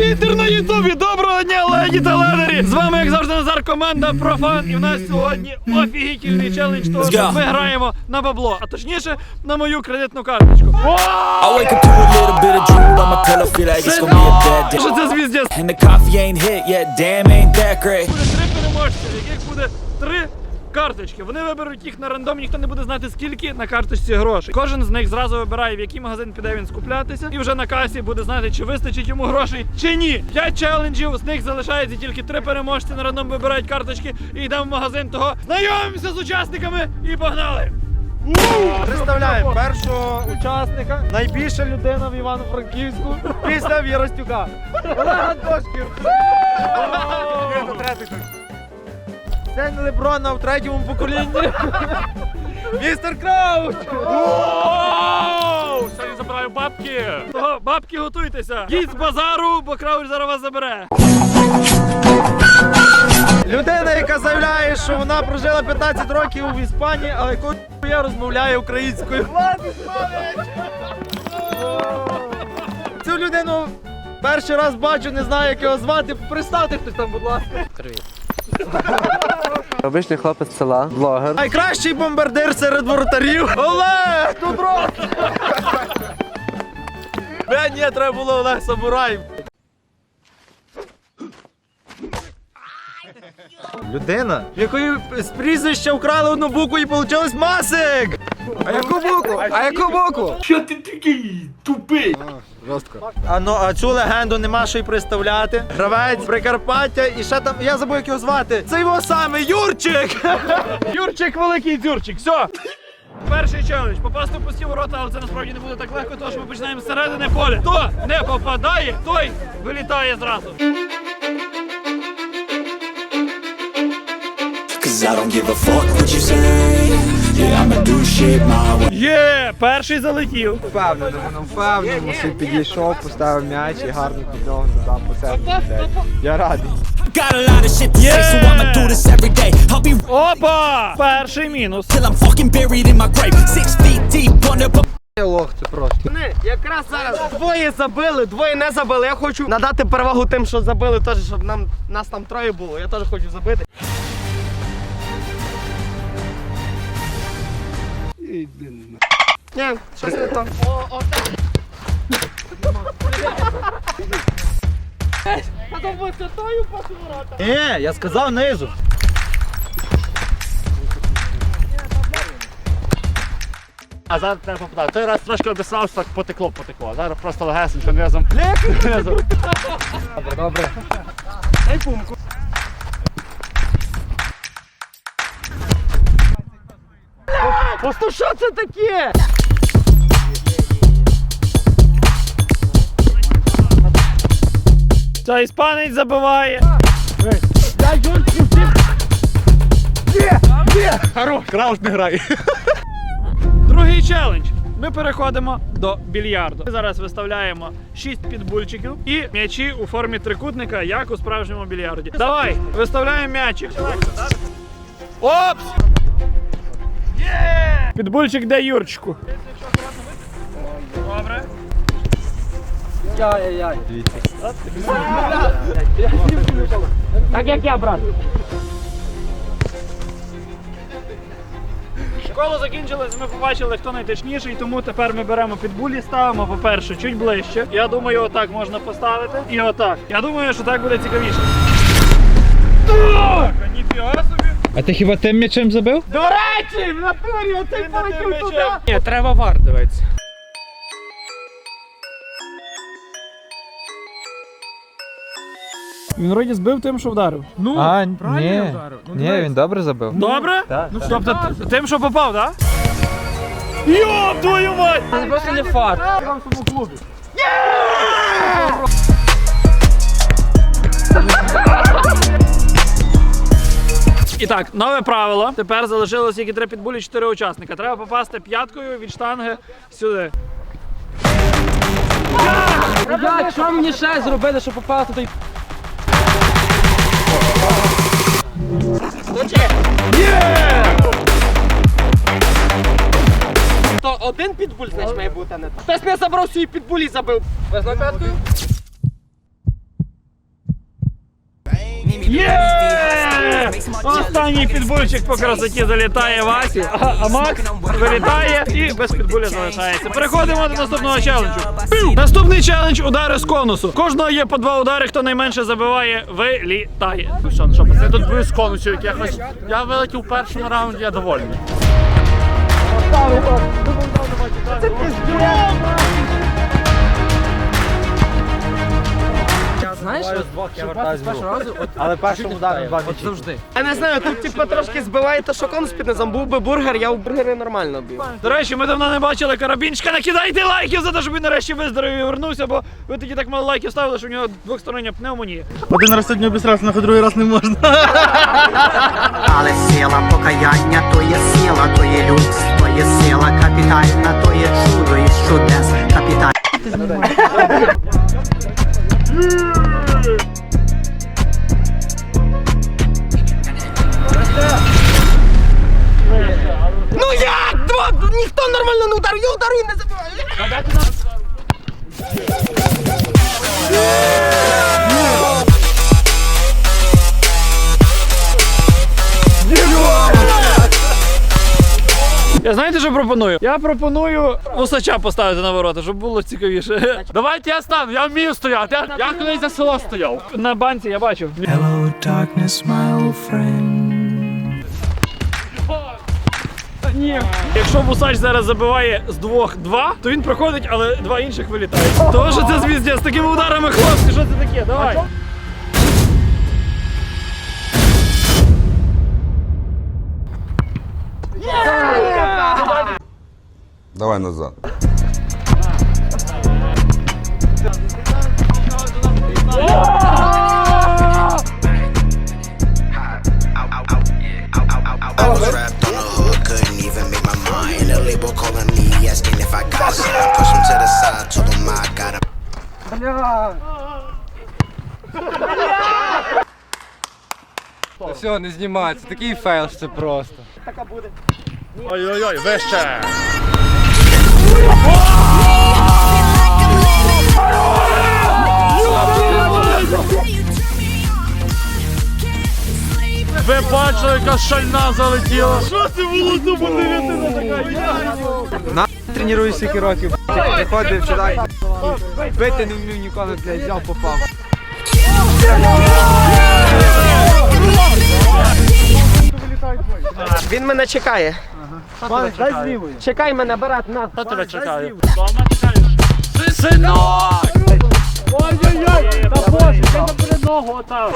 Вітер на Ютубі! Доброго дня, леді та ледері! З вами, як завжди, Назар Команда Профан. І в нас сьогодні офігітельний челендж, того, що ми граємо на бабло, а точніше на мою кредитну карточку. Що це звіздець? Буде три переможці, яких буде три карточки. Вони виберуть їх на рандом, ніхто не буде знати, скільки на карточці грошей. Кожен з них зразу вибирає, в який магазин піде він скуплятися, і вже на касі буде знати, чи вистачить йому грошей, чи ні. П'ять челенджів, з них залишається тільки три переможці. На рандом вибирають карточки і йдемо в магазин того. Знайомимося з учасниками і погнали! Представляємо першого учасника, найбільша людина в Івано-Франківську після Віростюка. Олег Антошків. Це не Леброна в третьому поколінні. Містер Крауч! Оу! Сьогодні забираю бабки! Бабки готуйтеся! Їдь з базару, бо крауч зараз вас забере! Людина, яка заявляє, що вона прожила 15 років в Іспанії, але яку я розмовляє українською. Цю людину перший раз бачу, не знаю, як його звати. Представте хтось там, будь ласка. Обичний хлопець з села, блогер. Найкращий бомбардир серед воротарів. Олег! Тут рот! Бля, ні, треба було Олег Самурай. Людина, в якої з прізвища вкрали одну букву і вийшло масик! А яку букву? А яку букву? Що ти такий тупий? Жорстко. А ну а цю легенду нема що й представляти. Гравець Прикарпаття і ще там. Я забув, як його звати. Це його саме Юрчик! Юрчик, великий дзюрчик, все! Перший челендж попасти в пусті ворота, але це насправді не буде так легко, тому що ми починаємо з середини поля. Хто не попадає, той вилітає зразу. Cause I don't give a fuck what you say. Yeah. Є, перший залетів. Впевнений, воно впевнено, що підійшов, поставив м'яч і гарно під ногу задав по себе. Я радий. Be Опа! Перший мінус. Лох це просто. Вони якраз зараз двоє забили, двоє не забили. Я хочу надати перевагу тим, що забили, теж, щоб нам нас там троє було. Я теж хочу забити. Ні, щось не то. Ні, я сказав низу. А зараз треба попадати. Той раз трошки обісрався, так потекло, потекло. А Зараз просто легесенько низом. Низом. Просто що це таке? Це іспанець забиває. Краус не грає. Другий челендж. Ми переходимо до більярду. Ми зараз виставляємо 6 підбульчиків і м'ячі у формі трикутника, як у справжньому більярді. Давай, виставляємо м'ячик. Опс! Підбульчик де Юрчику. Так як я, брат. Школа закінчилась, ми побачили, хто найточніший, тому тепер ми беремо підбулі, ставимо, по-перше, чуть ближче. Я думаю, отак можна поставити. І отак. Я думаю, що так буде цікавіше. Так, ніфіга собі. А ти хіба тим м'ячем забив? До речі, в натурі оцей полетів туди. Ні, треба вар дивитися. Він вроді збив тим, що вдарив. Ну, А, ні. Ні, він добре забив. добре? Ну, тобто т- тим, що попав, так? Йоп, твою мать! Це просто не факт. І так, нове правило. Тепер залишилось тільки три підбулі, чотири учасника. Треба попасти п'яткою від штанги сюди. Як, що мені ще зробити, щоб попасти той То один підбуль, значить, має бути, а не Хтось не забрав свій підбуль і забив. Без накаткою? Є! Останній підбульчик по красоті залітає Васі, а, а Макс вилітає і без підбуля залишається. Переходимо до наступного челенджу. Наступний челендж удари з конусу. Кожного є по два удари, хто найменше забиває, вилітає. Ну що, ну що, пацани, тут двоє з конусів якихось. Я вилетів в першому раунді, я довольний. Знаєш, Я вертаюсь Але першим ударом два м'ячі. завжди. Я не знаю, тут типу трошки збиває те, що конус під низом. Був би бургер, я в бургери нормально бив. До речі, ми давно не бачили карабінчика. Накидайте лайків за те, щоб він нарешті виздоровів і вернувся, бо ви тоді так мало лайків ставили, що в нього двостороння пневмонія. Один раз сьогодні обісрався, на другий раз не можна. Але сила покаяння то є сила, то є люкс, то є сила капітальна, то є чудо із чудес капіталь. Два, ніхто нормально не ударив, я ударив і не забиваю. Я знаєте, що пропоную? Я пропоную усача поставити на ворота, щоб було цікавіше. Давайте я стану, я вмію стояти. Я, я колись за село стояв. На банці я бачив. Hello, darkness, my old friend. Ні. Якщо Бусач зараз забиває з двох два, то він проходить, але два інших вилітають. Що це звіздя з такими ударами, хлопці, що це таке? Давай. Давай назад. I if I got some. Push him to the side, told him I got a Все, не знімається. Такий фейл, що це просто. Ой-ой-ой, вище. Ви бачили, яка шальна залетіла. Що це було за подивитися така? На тренуюсь скільки років, приходив сюди. Бити не вмів ніколи, блядь, взяв попав. Він мене чекає. Дай з. Чекай мене, брат, на. Хто тебе чекає? Дома чекаєш? Синок! Ой-ой-ой! Та боже, ти на передногу отав.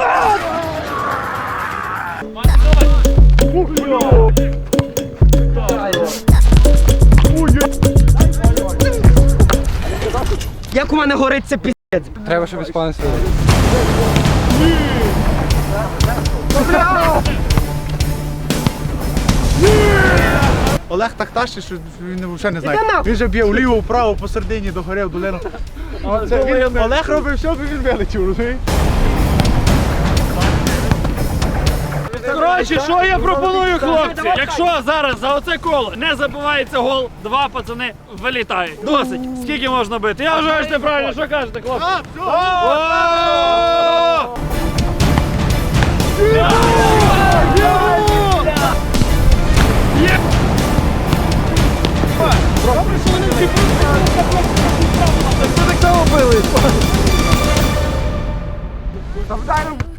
Горить це піздець. Треба, щоб іспанець. Олег так тащить, що він взагалі не знає. Він же б'є вліво, вправо, посередині, догори, в долину. Олег робив все, бо він вилетів, розумієш? Коротше, що я пропоную, хлопці? Якщо зараз за оце коло не забивається гол, два пацани вилітають. Досить. Скільки можна бити? Я вважаю, що правильно. Що кажете, хлопці? О!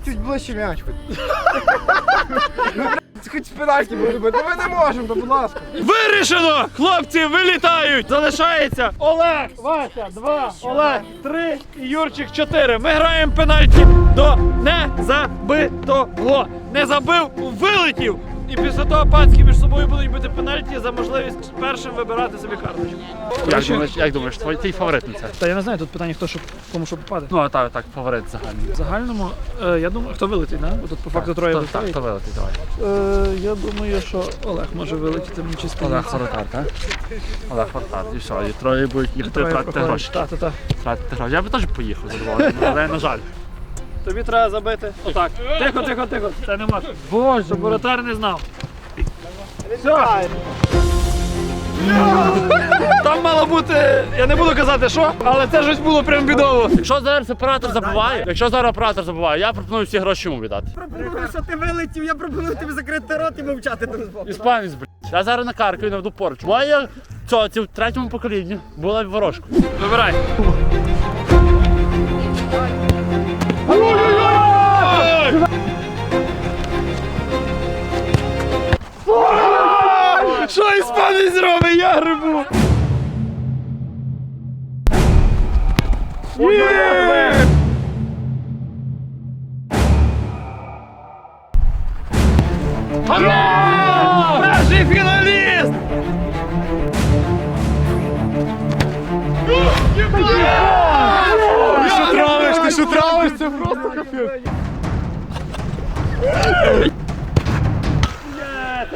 Чуть ближче м'яч хоч. Хоч пенальті буде бити. ми не можемо, то будь ласка. Вирішено! Хлопці вилітають! Залишається Олег, Вася, два, Олег, три і Юрчик чотири. Ми граємо пенальті до незабитого. Не забив, вилетів! І після того пацьки між собою будуть бити пенальті за можливість першим вибирати собі карточку. Як думаєш, як думаєш, твій, твій фаворит на це? Та я не знаю, тут питання, хто що кому що попаде. Ну, а так, так, фаворит загальний. В загальному, е, я думаю, хто вилетить, да? Бо тут по факту троє Так, вилетають. так, вилетить, давай. Е, я думаю, що Олег може вилетіти мені чисто. Олег Воротар, так? Олег Воротар, і все, і троє будуть їхати тратити гроші. Та, та, та. Тратити гроші. Я би теж поїхав задоволений, але на жаль. Тобі треба забити. Отак. Тихо, тихо, тихо. Це не можна. Боже, щоб воротар не знав. Все. Там мало бути, я не буду казати що, але це щось було прям бідово. Якщо зараз оператор забуває, якщо зараз оператор забуває, я пропоную всі гроші йому віддати. Пропоную, що ти вилетів, я пропоную тобі закрити рот і мовчати там збоку. Іспанець, блядь. Я зараз накаркаю наведу поруч. Моя цьоці в третьому поколінні була ворожкою. Вибирай.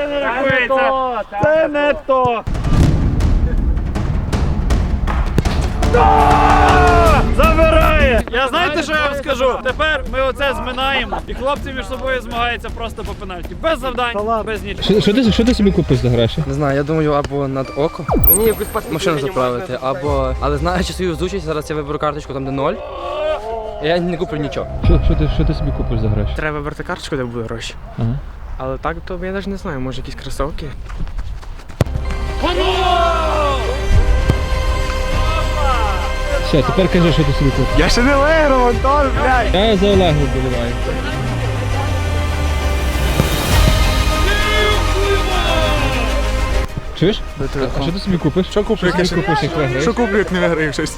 Це не рахується. Це не то. Забирає! Я знаєте, що я вам скажу? Тепер ми оце зминаємо, і хлопці між собою змагаються просто по пенальті. Без завдань, без нічого. Що, що, ти, що ти собі купиш за гроші? Не знаю, я думаю, або над око Мені якусь паспорт машину заправити, або. Але знаючи свою зучість, зараз я виберу карточку там, де ноль. Я не куплю нічого. Що, що, ти, що ти собі купиш за гроші? Треба вибрати карточку, де буде гроші. Ага. Але так, то я навіть не знаю, може якісь кросовки. Все, тепер кажи, що ти собі купиш. Я ще не виграв, Антон, блядь. Я за Олегу вболіваю. Чуєш? А що ти собі купиш? Що куплю, як я собі ще- купиш, як виграєш? Що куплю, як не виграю щось?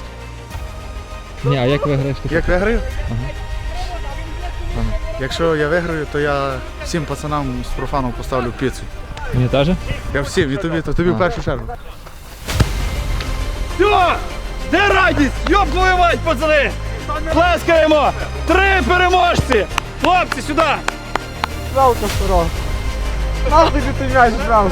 Ні, а як виграєш? ти Як виграю? Ага. Якщо я виграю, то я всім пацанам з профану поставлю піцу. Мені теж? Я всім, і тобі, то тобі в першу чергу. Все! Де радість? Йоп твою мать, пацани! Плескаємо! Три переможці! Хлопці, сюди! Жалко старого. Нахуй ти м'яч брав.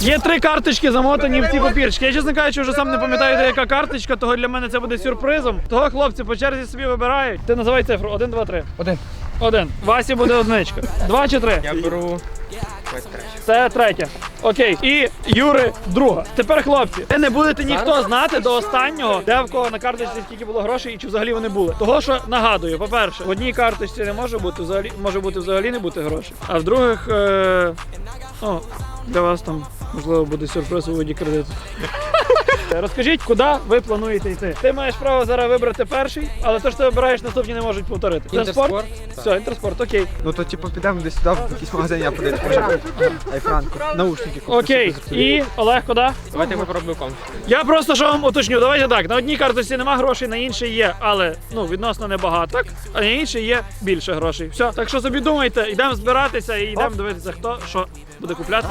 Є три карточки замотані в ці папірчики. Я, чесно кажучи, вже сам не пам'ятаю, де яка карточка, того для мене це буде сюрпризом. Того хлопці по черзі собі вибирають. Ти називай цифру. Один, два, три. Один. Один. Васі буде одничка. Два чи три? Я беру. Це третя. Окей. І Юри друга. Тепер, хлопці, ви не будете ніхто знати до останнього, де в кого на карточці скільки було грошей і чи взагалі вони були. Того, що нагадую, по-перше, в одній карточці не може бути взагалі, може бути взагалі не бути грошей. А в других, е... ну, для вас там можливо буде сюрприз у виді кредиту. Розкажіть, куди ви плануєте йти? Ти маєш право зараз вибрати перший, але те, що ти вибираєш, наступні не можуть повторити. Це спорт? Все, інтерспорт, окей. Ну то типу підемо десь сюди в якийсь магазин, я подивлюсь. Може, айфранку. Наушники. Окей. І Олег, куди? Давайте я попробую. Я просто що вам уточню. Давайте так. На одній карточці нема грошей, на іншій є, але ну відносно небагато. Так? А на іншій є більше грошей. Все. Так що собі думайте, йдемо збиратися і йдемо дивитися, хто що буде купляти.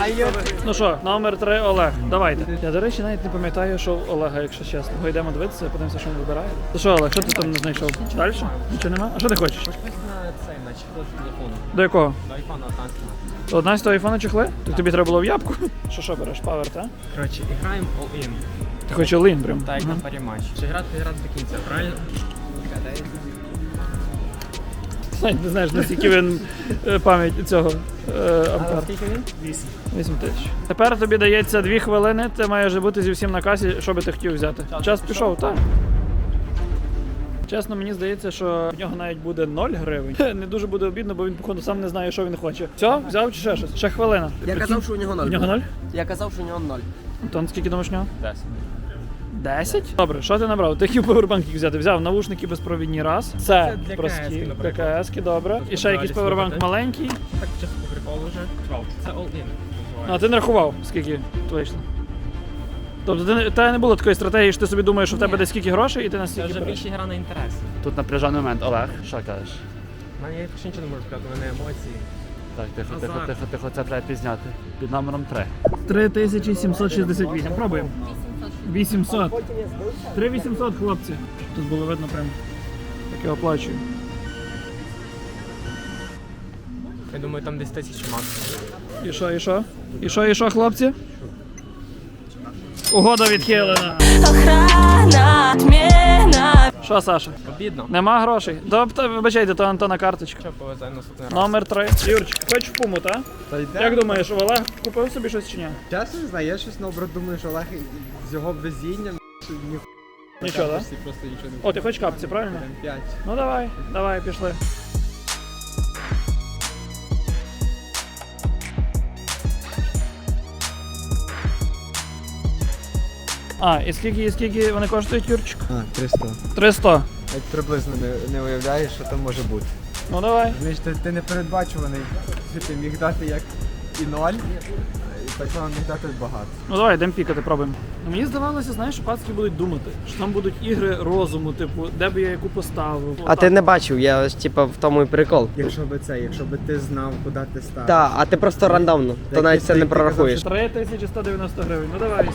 Ну що, номер три Олег. Давайте. Я до речі, навіть не пам'ятаю, що в Олега, якщо чесно. Ми йдемо дивитися, подивимося, що він вибирає. То що, Олег, що ти там не знайшов? Далі? Нічого нема? А що ти хочеш? До якого? До айфона 11. 11 айфона чехли? Так тобі треба було в ябку? Що що береш? Павер, та? Коротше, граємо all-in. Ти хочеш Олін прям? Так, Ага. на парі матч. Чи грати грати до кінця, правильно? Навіть не знаєш, наскільки він е, пам'ять цього е, ампер. Скільки він? 8 тисяч. Тепер тобі дається 2 хвилини, ти маєш бути зі всім на касі, що би ти хотів взяти. Час пішов, так. Чесно, мені здається, що в нього навіть буде 0 гривень. Не дуже буде обідно, бо він, походу, сам не знає, що він хоче. Все, взяв чи ще щось? Ще хвилина. Я казав, що у нього В ноль. нього 0? Я казав, що у нього ноль. Антон, скільки думаєш в нього? 10. 10? Добре, що ти набрав? Ти хотів повербанк їх взяти. Взяв навушники безпровідні раз. Це для прості, КС-ки, для КС-ки, добре. І ще якийсь повербанк маленький. Так, чисто по приколу вже. Це all-in. А ти не рахував, скільки вийшло? Тобто ти, не- те не було такої стратегії, що ти собі думаєш, що в тебе десь скільки грошей, і ти на стільки береш. гра на інтерес. Тут напряжений момент. Олег, що кажеш? У мене я ще нічого не можу сказати, у мене емоції. Так, тихо, тихо, тихо, тихо, це треба пізняти. Під номером 3. 3768. Пробуємо. 800. 3800, хлопці. Тут було видно прям. Так я оплачую. Я думаю, там десь тисячі максимум. І що, і що? І що, і що, хлопці? Угода відхилена. Охрана, отмена Що, Саша? Обідно. Нема грошей. Тобто, вибачайте, то Антона карточка. Що повезай наступний раз? Номер три. Юрчик, хоч в пуму, та? Та йде. Як думаєш, Олег купив собі щось чи ні? Чесно не знаю, я щось наоборот думаю, що Олег з його везінням ні Нічого, так? просто нічого не О, ти хочеш капці, правильно? П'ять. Ну давай, давай, пішли. А, і скільки, і скільки вони коштують, Юрчик? А, 300. 300. Я приблизно не, не уявляєш, що там може бути. Ну давай. Знаєш, ти, ти не передбачуваний. Ти міг дати як і ноль, і так само міг дати багато. Ну давай, йдемо пікати, пробуємо. Ну, Мені здавалося, знаєш, що пацки будуть думати, що там будуть ігри розуму, типу, де би я яку поставив. А ти не бачив, я ось типа в тому і прикол. Якщо би це, якщо би ти знав, куди ти ставиш. Так, а ти просто рандомно, то навіть це не прорахуєш. 3190 гривень. Ну давай.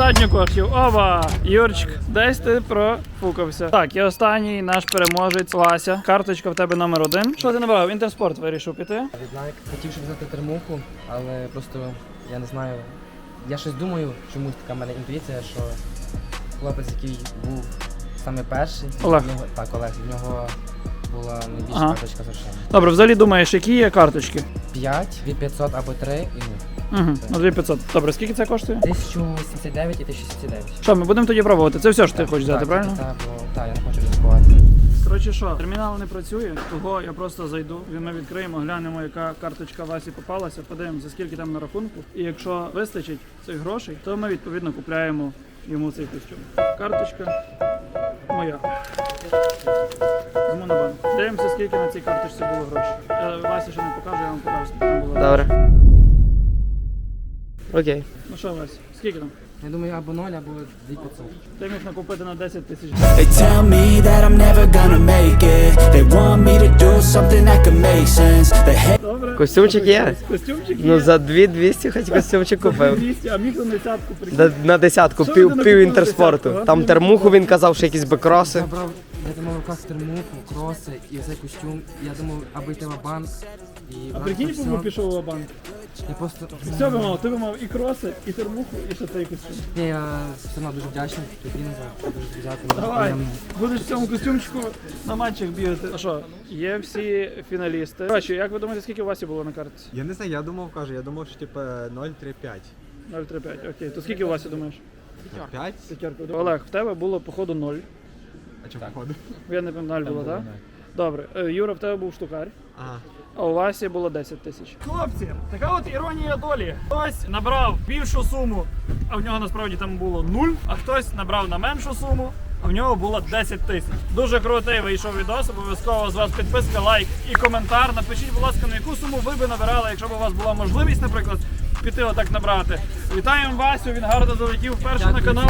Недостатньо коштів. Оба! Юрчик, десь ти профукався. Так, і останній наш переможець Вася. Карточка в тебе номер один. Що ти набрав? Інтерспорт вирішив піти. Відлайк. Хотів, щоб взяти термуху, але просто я не знаю. Я щось думаю, чомусь така в мене інтуїція, що хлопець, який був саме перший, Олег. нього, так, Олег, в нього була найбільша Ага. карточка совершенно. Добре, взагалі думаєш, які є карточки? 5, 2500 або 3 і ну. Угу, на 2500. Добре, скільки це коштує? 1079 і 1079. Що, ми будемо тоді пробувати. Це все, що ти хочеш взяти, правильно? Так, бо так, я не хочу ризикувати. Коротше, що, термінал не працює, того я просто зайду, ми відкриємо, глянемо, яка карточка Васі попалася, подивимося, скільки там на рахунку. І якщо вистачить цих грошей, то ми відповідно купляємо йому цей костюм. Карточка моя. Візьму на банк. Дивимося, скільки на цій карточці було грошей. Я Васі ще не покажу, я вам покажу, скільки там було. Добре. Окей. Ну що, Вася, скільки там? Я думаю, або 0, або 2500. Ти міг накупити на 10 тисяч. They tell me that I'm never gonna make it. They want me to do something that could make sense. They hate. Добре. Костюмчик є? Костюмчик є. Ну за 2200 хоч костюмчик купив. 200, а міг на десятку Да- прикинути. На десятку, Що пів, ви пів накупили інтерспорту. десятку, а? Там термуху він казав, що якісь бекроси. Я брав, я думав клас термуху, кроси і цей костюм. Я думав, аби йти в банк. І А прикинь, все. якби пішов у банк. Я просто... Все би мав, ти би мав і кроси, і термуху, і ще цей костюм. Ні, я все одно дуже вдячний тобі за дуже дякую. Давай, будеш в цьому костюмчику на матчах бігати. А що, є всі фіналісти. Коротше, як ви думаєте, скільки у Васі було на картці? Я не знаю, я думав, кажу, я думав, що типу 0,35. 0,35, окей. То скільки у Васі думаєш? 5? П'ятерку. Олег, в тебе було походу 0. А чому походу? Я не пам'ятаю, 0 було, так? Добре. Е, Юра, в тебе був штукар. Ага. А у Васі було 10 тисяч. Хлопці, така от іронія долі. Хтось набрав більшу суму, а в нього насправді там було 0, а хтось набрав на меншу суму, а в нього було 10 тисяч. Дуже крутий вийшов відос. Обов'язково з вас підписка, лайк і коментар. Напишіть, будь ласка, на яку суму ви би набирали, якщо б у вас була можливість, наприклад, піти отак набрати. Вітаємо Васю, він гарно залетів вперше на канал.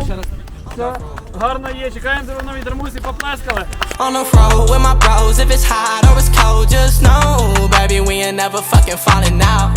Все, гарно є. Чекаємо тебе в новій термусі, поплескали. On the road with my bros, if it's hot or it's cold, just know, baby, we ain't never fucking falling out.